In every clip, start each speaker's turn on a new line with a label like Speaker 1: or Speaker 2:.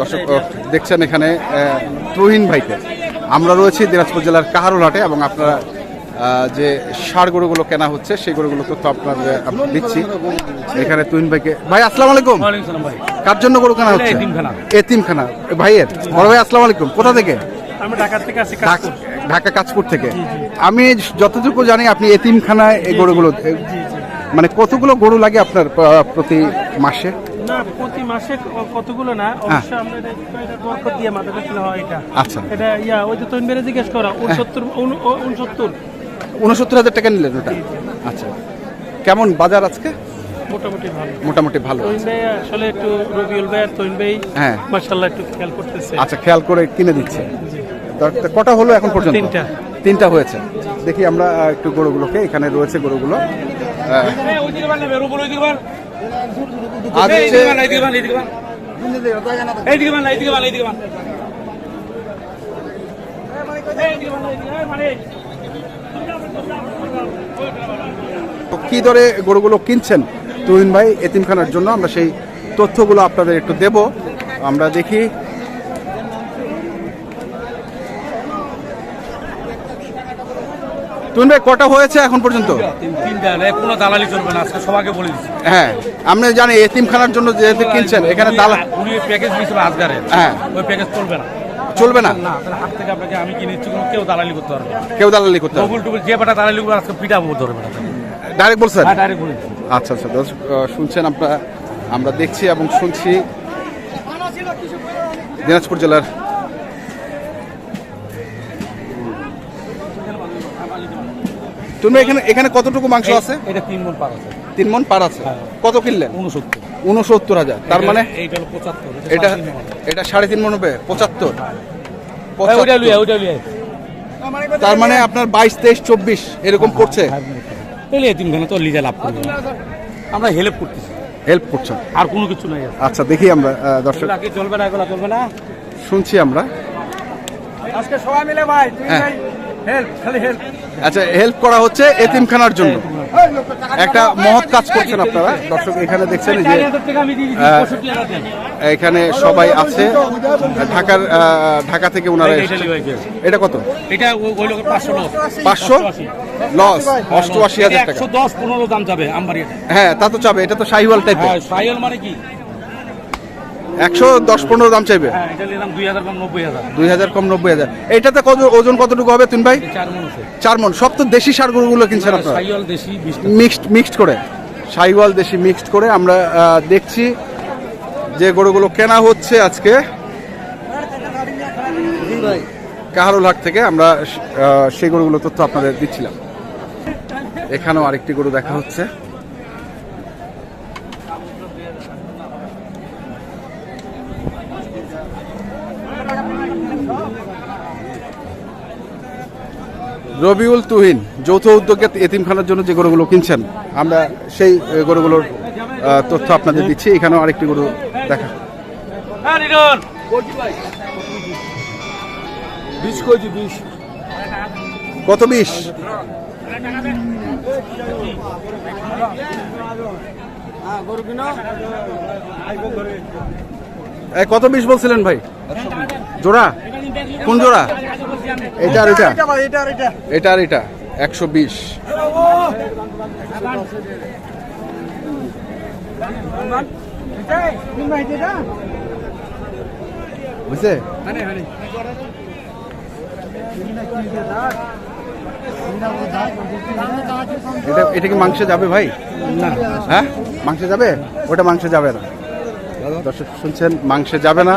Speaker 1: দর্শক দেখছেন এখানে তুহিন ভাইকে। আমরা রয়েছি দিনাজপুর জেলার কাহারুলহাটে এবং আপনারা যে সার গরুগুলো কেনা হচ্ছে সেই গরুগুলো তথ্য আপনার দিচ্ছি। এখানে তুহিন ভাইকে ভাই আসসালামু আলাইকুম। কার জন্য গরু কেনা হচ্ছে?
Speaker 2: এতিমখানা।
Speaker 1: ভাইয়ের। বড় ভাই আসসালাম আলাইকুম। কোথা থেকে?
Speaker 2: আমি ঢাকা থেকে আসি
Speaker 1: ঢাকা- কাজপুর থেকে। আমি যতটুকু জানি আপনি এতিমখানায় এই গরুগুলো মানে কতগুলো গরু লাগে আপনার প্রতি মাসে?
Speaker 2: মাসে কতগুলো না? অবশ্যই আমরা এটা বরকত দিয়ে মাথা রাখলে হয় এটা।
Speaker 1: আচ্ছা।
Speaker 2: এটা ইয়া ওই যে তৈন বেড়ে জিজ্ঞেস করা উনসত্তর উন- ও- উনসত্তর
Speaker 1: উনসত্তর হাজার টাকা নিলেন ওটা? আচ্ছা। কেমন বাজার আজকে?
Speaker 2: মোটামুটি ভালো।
Speaker 1: মোটামুটি ভালো
Speaker 2: আসলে একটু রবিউল ভাই আর তৈন ভাই
Speaker 1: হ্যাঁ।
Speaker 2: মার্শাল্লাহ একটু খেয়াল করতেছে।
Speaker 1: আচ্ছা খেয়াল করে কিনে দিচ্ছে। কটা হলো এখন পর্যন্ত?
Speaker 2: তিনটা।
Speaker 1: তিনটা হয়েছে। দেখি আমরা একটু গরুগুলোকে এখানে রয়েছে গরুগুলো। হচ্ছে কি দরে গরুগুলো কিনছেন তরুণ ভাই এতিমখানার জন্য আমরা সেই তথ্যগুলো আপনাদের একটু দেব আমরা দেখি তুহিন ভাই কটা হয়েছে এখন পর্যন্ত?
Speaker 3: তিনটা কোনো দালালি চলবে না আজকে সবাইকে বলে দিচ্ছি।
Speaker 1: হ্যাঁ আপনি জানি এতিমখানার জন্য যেহেতু কিনছেন এখানে দালা
Speaker 3: উনি প্যাকেজ দিয়েছিল আজগারের
Speaker 1: হ্যাঁ।
Speaker 3: ওই প্যাকেজ চলবে না।
Speaker 1: চলবে না?
Speaker 3: না হাত থেকে আপনাকে আমি কিনে দিচ্ছি কোনো কেউ দালালি করতে পারবে না।
Speaker 1: কেউ দালালি করতে হবে
Speaker 3: ডবল টুবল যে বেটা দালালি করবে আজকে পিটাবো ধরবে না।
Speaker 1: ডাইরেক্ট বলছেন?
Speaker 3: হ্যাঁ ডাইরেক্ট বলে
Speaker 1: আচ্ছা আচ্ছা দর্শক, শুনছেন আপনারা আমরা দেখছি এবং শুনছি দিনাজপুর জেলার তুমি এখানে এখানে কতটুকু মাংস আছে?
Speaker 3: এটা তিন মন পার আছে।
Speaker 1: তিন মন পার আছে? কত কিনলেন?
Speaker 3: উনসত্তর
Speaker 1: উনসত্তর হাজার। তার মানে
Speaker 3: এইটা পঁচাত্তর
Speaker 1: এটা
Speaker 3: সাড়ে তিন
Speaker 1: এটা সাড়ে তিন মন হবে? পঁচাত্তর?
Speaker 3: হ্যাঁ,
Speaker 1: তার মানে আপনার বাইশ তেইশ চব্বিশ এরকম পড়ছে?
Speaker 3: তাহলে তিনখানে তো লিজা লাভ করবে। আমরা হেল্প করতেছি।
Speaker 1: হেল্প করছেন?
Speaker 3: আর কোনো কিছু নাই
Speaker 1: আচ্ছা দেখি আমরা দর্শক
Speaker 3: চলবে না এগুলা চলবে না?
Speaker 1: শুনছি আমরা।
Speaker 2: আজকে সবাই মিলে ভাই
Speaker 1: হ্যাঁ।
Speaker 2: হেল্প খালি হেল্প
Speaker 1: আচ্ছা হেল্প করা হচ্ছে এতিমখানার জন্য। একটা মহৎ কাজ করছেন আপনারা। দর্শক এখানে দেখছেন যে। এখানে সবাই আছে। ঢাকার ঢাকা থেকে ওনারা এটা কত?
Speaker 3: এটা ওই- ওই লোকের পাঁচশো লস
Speaker 1: পাঁচশো? লস অষ্টআশি হাজার টাকা।
Speaker 3: দশ পনেরো দাম যাবে আমবাড়ি
Speaker 1: হ্যাঁ তা তো চাবে এটা তো শাহিওয়াল টাইপের
Speaker 3: হ্যাঁ মানে কি?
Speaker 1: একশো দশ পনেরো দাম চাইবে?
Speaker 3: হ্যাঁ দুই হাজার কম নব্বই হাজার।
Speaker 1: এটাতে কত ওজন কতটুকু হবে তুমি ভাই?
Speaker 3: চার মন।
Speaker 1: সব তো দেশি সার গরুগুলো কিনছেন আপনারা?
Speaker 3: দেশি বিশ
Speaker 1: মিক্সড মিক্সড করে। সাইওয়াল দেশি মিক্সড করে আমরা দেখছি যে গরুগুলো কেনা হচ্ছে আজকে। কাহারুল হাট থেকে আমরা সেই গরুগুলো তথ্য আপনাদের দিচ্ছিলাম। এখানেও আরেকটি গরু দেখা হচ্ছে। রবিউল তুহিন যৌথ উদ্যোগে এতিমখানার জন্য যে গরুগুলো কিনছেন আমরা সেই গরুগুলোর তথ্য আপনাদের দিচ্ছি। এখানেও আরেকটি গরু দেখা।
Speaker 3: বিশ কেজি
Speaker 1: কত বিশ? এই, কত বিশ বলছিলেন ভাই? জোড়া? কোন জোড়া? এটা আর এটা? এটা আর এটা। একশো বিশ। বুঝছে? এটা এটা কি মাংসে যাবে ভাই? হ্যাঁ? মাংসে যাবে? ওটা মাংসে যাবে না। দর্শক শুনছেন মাংসে যাবে না।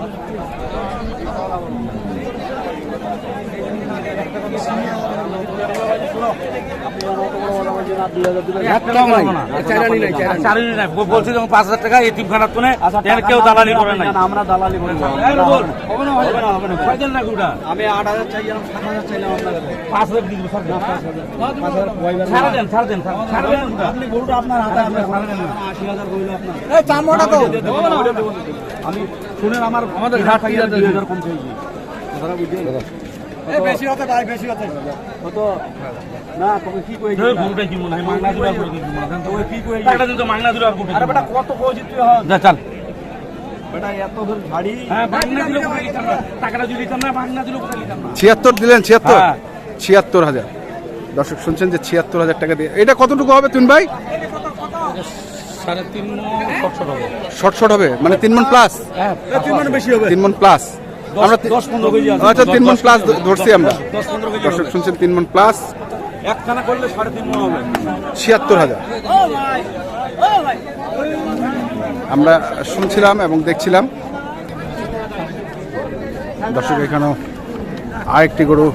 Speaker 3: Thank you. বলছি যখন পাঁচ হাজার টাকা তুলে কেউ দালালি করে নাই
Speaker 4: আমরা দালালি করি না।
Speaker 3: না, না, না। না?
Speaker 4: আমি আট হাজার চাইছিলাম সাত হাজার চাইলাম
Speaker 3: পাঁচ হাজার দিয়ে দেবো, ছাড় দেন।
Speaker 4: পাঁচ হাজার কয়বার
Speaker 3: ছাড় দেন, ছাড় দেন, ছাড় দেন। ছাড় দেন গুড়া।
Speaker 4: আপনি গরুটা আপনার হাতে আপনার
Speaker 3: ছাড় দেন
Speaker 4: আশি হাজার কইলো আপনার আমি শুনেন আমার আমাদের ঘাট দুই হাজার কম চাইছি কথাটা? বেশি হতে ভাই বেশি হতে। কত? না তুমি কি কই
Speaker 3: এই গরুটা কি মনে হয়, মাংনা দুরা করে দিবি মনে হয়।
Speaker 4: ওই কি কই
Speaker 3: টাকাটা দিন তো মাংনা দুরা করে
Speaker 4: আরে বেটা কত কইছিস তুই হন
Speaker 3: যা, চাল। হ্যাঁ।
Speaker 1: ছিয়াত্তর দিলেন ছিয়াত্তর?
Speaker 3: হ্যাঁ।
Speaker 1: ছিয়াত্তর হাজার। দর্শক শুনছেন যে ছিয়াত্তর হাজার টাকা দিয়ে এটা কতটুকু হবে তুন ভাই?
Speaker 3: সাড়ে তিন
Speaker 1: শর্ট শর্ট হবে। মানে তিন মন প্লাস
Speaker 4: তিন মানে বেশি হবে।
Speaker 1: তিন মন প্লাস আমরা আচ্ছা তিন মন প্লাস ধরছি আমরা। দর্শক শুনছেন তিন মন প্লাস
Speaker 4: একখানা করলে সাড়ে তিন মন হবে।
Speaker 1: ছিয়াত্তর হাজার। আমরা শুনছিলাম এবং দেখছিলাম। দর্শক এখানেও আরেকটি গরু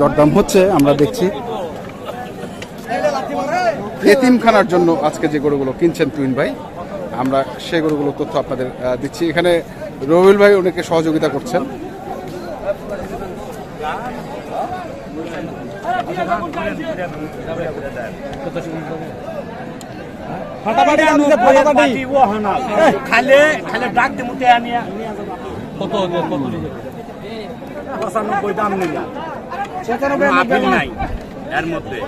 Speaker 1: দরদাম হচ্ছে আমরা দেখছি। এতিমখানার জন্য আজকে যে গরুগুলো কিনছেন তুইন ভাই আমরা সেই গরুগুলোর তথ্য আপনাদের দিচ্ছি। এখানে রবিউল ভাই ওনাকে সহযোগিতা করছেন।
Speaker 3: খালে খালে ডাক আনিয়া। কত কত
Speaker 4: দাম নিলাম।
Speaker 3: মাফিল নাই। এর মধ্যে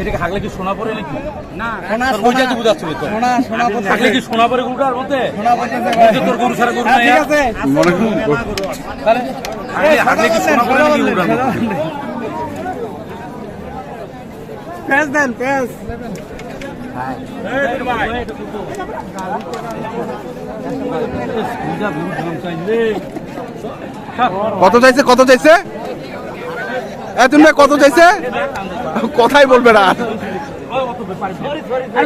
Speaker 3: এটাকে হাগলে কি সোনা পরে নাকি না
Speaker 4: সোনা, সোনা।
Speaker 3: তো বুঝাচ্ছিল তো
Speaker 4: সোনা, সোনা পড়ছে।
Speaker 3: হাগলে কি সোনা পরে গরুটার মধ্যে
Speaker 4: সোনা
Speaker 3: যে তোর গরু সারা গরু
Speaker 4: হ্যাঁ, ঠিক আছে
Speaker 1: মনে করুন
Speaker 3: তাহলে হাগলে- কি সোনা পরে নাকি?
Speaker 4: পেঁয়াজ দেন
Speaker 3: চাইলে
Speaker 1: কত চাইছে কত চাইছে এ তুমি কত চাইছে? কথাই বলবে না
Speaker 3: আরে।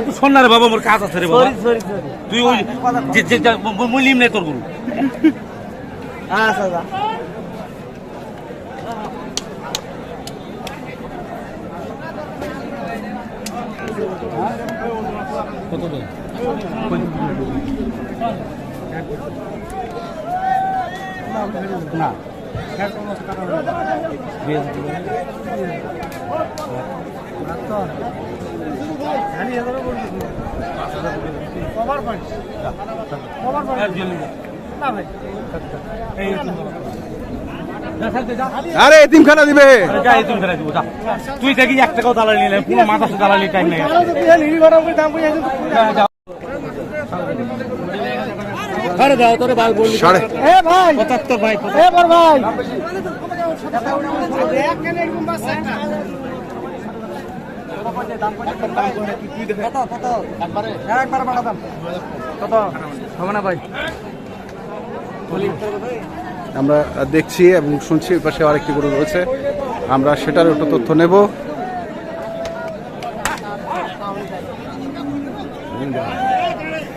Speaker 3: তুই শোন না রে বাবা মোর কাজ আছে রে বাবা। তুই ওই যে যে যে- ম- লিম নাই তোর গরু।
Speaker 4: আচ্ছা আচ্ছা।
Speaker 1: আরে এতিমখানা দিবে
Speaker 3: যা এই তুমি ফেরাই দিব। তুই দেখি এক টাকাও দালালি নিলে পুরো মাথা দালালি টাইম নেই আরে দাও তোরে বাল বললি
Speaker 1: সাড়ে
Speaker 4: এ ভাই পঁচাত্তর ভাই এ বড় ভাই।
Speaker 1: আমরা দেখছি এবং শুনছি ওই পাশে আরেকটি গরু রয়েছে। আমরা সেটার একটু তথ্য নেব।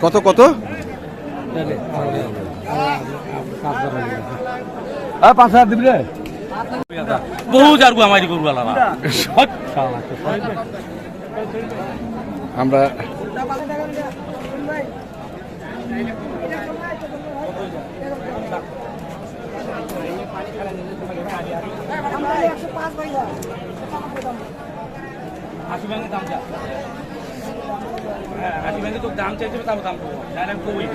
Speaker 1: কত কত?
Speaker 4: পাঁচ হাজার দিবি রে।
Speaker 3: বহু জারগু আমারি গরু আলাদা
Speaker 1: আমরা
Speaker 3: আশি ব্যাংকে দাম যা। হ্যাঁ আশি ব্যাংকে তোর দাম চাইছে তারপর দাম করব। ডাইরেক্ট কই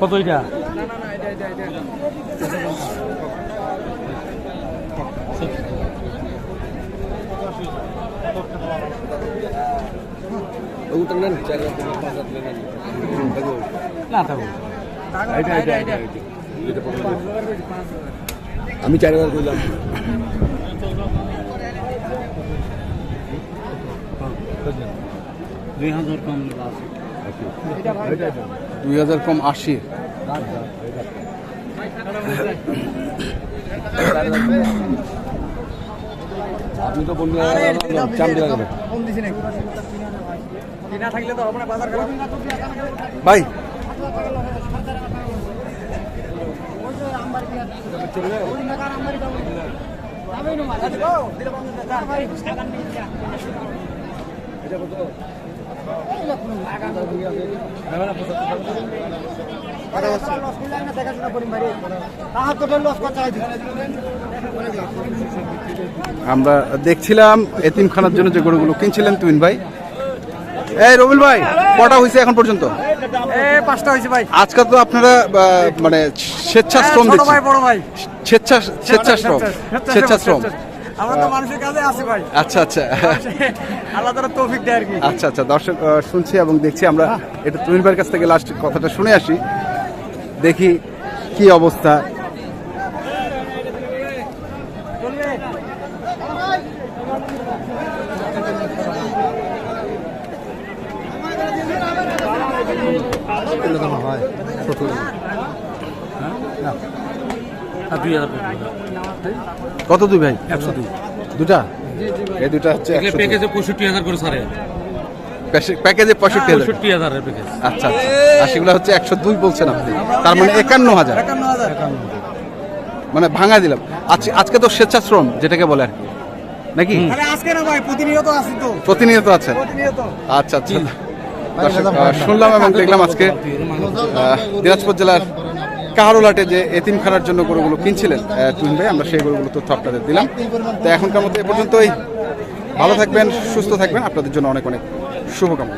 Speaker 3: কত এটা? না থাকো।
Speaker 4: আমি চার হাজার করলাম
Speaker 3: দুই হাজার। কম আছে
Speaker 1: দুই হাজার কম আশি।
Speaker 4: আপনি তো বন্ধু চার টাকা
Speaker 1: আমরা দেখছিলাম এতিমখানার জন্য যে গরুগুলো কিনছিলেন তুইন ভাই। এই রবিল ভাই কটা হয়েছে এখন পর্যন্ত?
Speaker 4: পাঁচটা হয়েছে ভাই।
Speaker 1: আজকে তো আপনারা মানে স্বেচ্ছাশ্রম দিচ্ছেন স্বেচ্ছা স্বেচ্ছাশ্রম। স্বেচ্ছাশ্রম।
Speaker 4: আমরা তো মানুষের কাছে আছি ভাই।
Speaker 1: আচ্ছা আচ্ছা।
Speaker 4: আল্লাহ তারা তৌফিক দেয় আর কি।
Speaker 1: আচ্ছা আচ্ছা দর্শক শুনছি এবং দেখছি আমরা এটা তুমির ভাইয়ের কাছ থেকে লাস্ট কথাটা শুনে আসি। দেখি কি অবস্থা
Speaker 3: আর দুই হাজার
Speaker 1: কত দুই ভাই?
Speaker 3: একশো দুই।
Speaker 1: দুটা? এই দুটা হচ্ছে
Speaker 3: প্যাকেজে পঁয়ষট্টি হাজার করে সারে
Speaker 1: প্যাকেজে পঁয়ষট্টি হাজার।
Speaker 3: পঁয়ষট্টি হাজারের প্যাকেজ
Speaker 1: আচ্ছা আচ্ছা। আর সেগুলো হচ্ছে একশো দুই বলছেন আপনি। তার মানে একান্ন হাজার। মানে ভাঙা দিলাম। আজকে আজকে তো স্বেচ্ছাশ্রম যেটাকে বলে আর কি। নাকি?
Speaker 4: আজকে না ভাই প্রতিনিয়ত আছি তো।
Speaker 1: প্রতিনিয়ত আছে। আচ্ছা আচ্ছা। শুনলাম এবং দেখলাম আজকে দিনাজপুর জেলার কাহারোলাটে যে এতিম এতিমখানার জন্য গরুগুলো কিনছিলেন টুন ভাই, আমরা সেই গরুগুলো তথ্য আপনাদের দিলাম। তো এখনকার মতো এ পর্যন্তই। ভালো থাকবেন, সুস্থ থাকবেন। আপনাদের জন্য অনেক অনেক শুভকামনা।